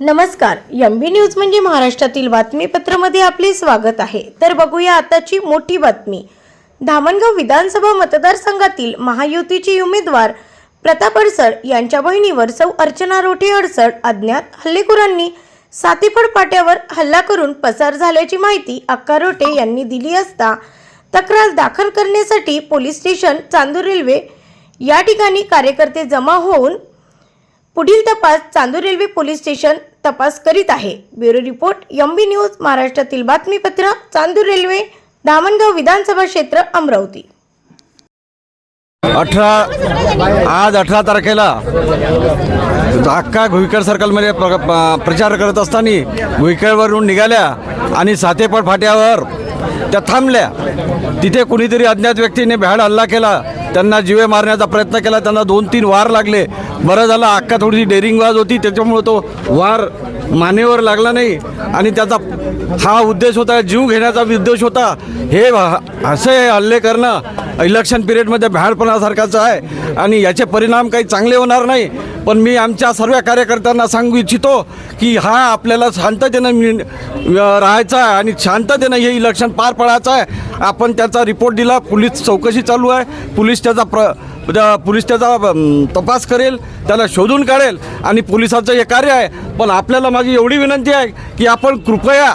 नमस्कार M B news म्हणजे महाराष्ट्रातील बातमीपत्रामध्ये आपले स्वागत आहे. तर बघूया आताची मोठी बातमी. धामणगाव विधानसभा मतदारसंघातील महायुतीचे उमेदवार प्रताप अडसड यांच्या बहिणीवर सौ अर्चना रोठे अडसड अज्ञात हल्लेखोरांनी सातीफड पाट्यावर हल्ला करून पसार झाल्याची माहिती अक्का रोटे यांनी दिली असता तक्रार दाखल करण्यासाठी पोलीस स्टेशन चांदूर रेल्वे या ठिकाणी कार्यकर्ते जमा होऊन पुढील तपास चांदूर रेल्वे पोलीस स्टेशन तपास करीत आहे. Bureau report M B news महाराष्ट्रातील बातमीपत्र चांदूर रेल्वे धामणगाव विधानसभा क्षेत्र अमरावती. अठरा आज अठरा तारखेला अक्का घुईकर सर्कलमध्ये प्र प्रचार करत असताना घुईकरवरून निघाल्या आणि सातेपट फाट्यावर त्या थांबल्या. तिथे कुणीतरी अज्ञात व्यक्तीने भ्याड हल्ला केला. त्यांना जीवे मारण्याचा प्रयत्न केला. त्यांना दोन तीन वार लागले. बरं झालं अक्का थोडीशी डेरिंगवाज होती. त्याच्यामुळं तो वार मानेवर लागला नाही आणि त्याचा हा उद्देश होता जीव घेण्याचा उद्देश होता. हे ह- असे हल्ले करणं इलेक्शन पिरियडमध्ये भ्याडपणासारखाचं आहे आणि याचे परिणाम काही चांगले होणार नाही. पण मी आमच्या सर्व कार्यकर्त्यांना सांगू इच्छितो की हा आपल्याला शांततेनं राहायचा आहे आणि शांततेनं हे इलेक्शन पार पडायचं आहे. आपण त्याचा रिपोर्ट दिला पोलीस चौकशी चालू आहे. पोलीस त्याचा प्र पोलीस त्याचा तपास करेल त्याला शोधून काढेल आणि पोलिसाचं हे कार्य आहे. पण आपल्याला माझी एवढी विनंती आहे की आपण कृपया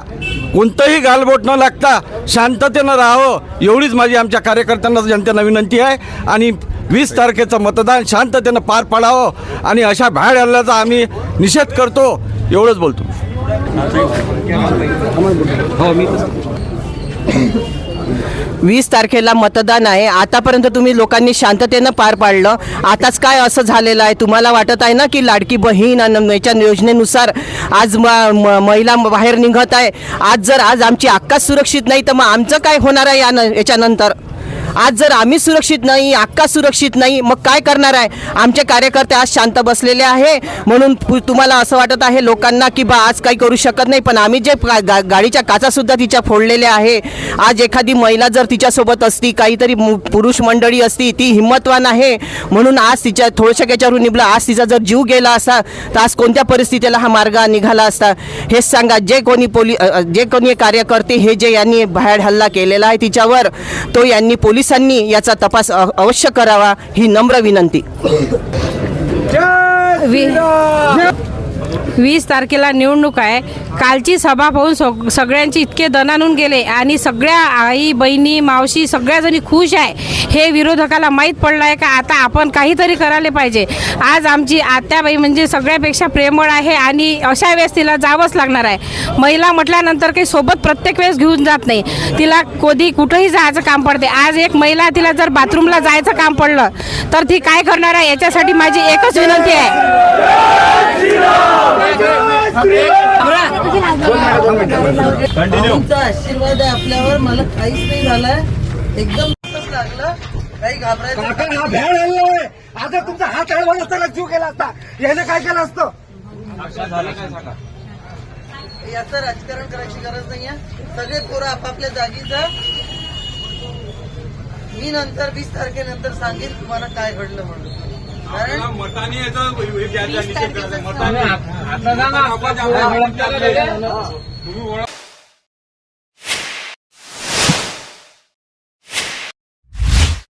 कोणतंही गालबोट न लागता शांततेनं राहावं एवढीच माझी आमच्या कार्यकर्त्यांना जनतेनं विनंती आहे. आणि वीस तारखेचं मतदान शांततेनं पार पाडावं आणि अशा बाहेर हल्ल्याचा आम्ही निषेध करतो एवढंच बोलतो. हो मी वीस तारखेला मतदान आहे. आतापर्यंत तुम्ही लोकांनी शांततेनं पार पाडलं. आताच काय असं झालेलं आहे? तुम्हाला वाटत आहे ना की लाडकी बहीण आणि याच्या योजनेनुसार आज म म- महिला बाहेर निघत आहे. आज जर आज आमची अक्काच सुरक्षित नाही तर मग आमचं काय होणार आहे या याच्यानंतर? आज जर आम्ही सुरक्षित नाही अक्का सुरक्षित नाही मग काय करणार आहे? आमचे कार्यकर्ते आज शांत बसलेले आहे. म्हणून तुम्हाला असं वाटत आहे लोकांना की बा आज काही करू शकत नाही पण आम्ही जे गा- गा- गाडीच्या काचासुद्धा तिच्या फोडलेल्या आहे. आज एखादी महिला जर तिच्यासोबत असती काहीतरी मु- पुरुष मंडळी असती ती हिंमतवान आहे. म्हणून आज तिच्या थोडशा याच्यावरून निघला आज तिचा जर जीव गेला असता तर आज कोणत्या परिस्थितीला हा मार्ग निघाला असता हेच सांगा. जे कोणी पोली जे कोणी कार्यकर्ते हे जे यांनी बाहेर हल्ला केलेला आहे तिच्यावर तो यांनी पोलिसांनी याचा तपास अवश्य करावा ही नम्र विनंती. वीस तारखेला निवडणूक आहे. कालची सभा पाहून सग सगळ्यांचे इतके दणानून गेले आणि सगळ्या आई बहिणी मावशी सगळ्याजणी खुश आहे. हे विरोधकाला माहीत पडलं आहे का? आता आपण काहीतरी करायला पाहिजे. आज आमची आत्याबाई म्हणजे सगळ्यापेक्षा प्रेमळ आहे आणि अशा वेळेस तिला जावंच लागणार आहे. महिला म्हटल्यानंतर काही सोबत प्रत्येक वेळेस घेऊन जात नाही. तिला कधी कुठंही जायचं काम पडते. आज एक महिला तिला जर बाथरूमला जायचं काम पडलं तर ती काय करणार आहे याच्यासाठी माझी एकच विनंती आहे. तुमचा आशीर्वाद आहे आपल्यावर. मला काहीच नाही झालंय. एकदम लागलं. काही घाबरायचं हा आता तुमचा हात हलवला असता का जीव केला असता याने काय केलं असतं? याचं राजकारण करायची गरज नाहीये सगळे पोरं आपापल्या जागी जा. मी नंतर वीस तारखेनंतर सांगेन तुम्हाला काय घडलं म्हणून. कारण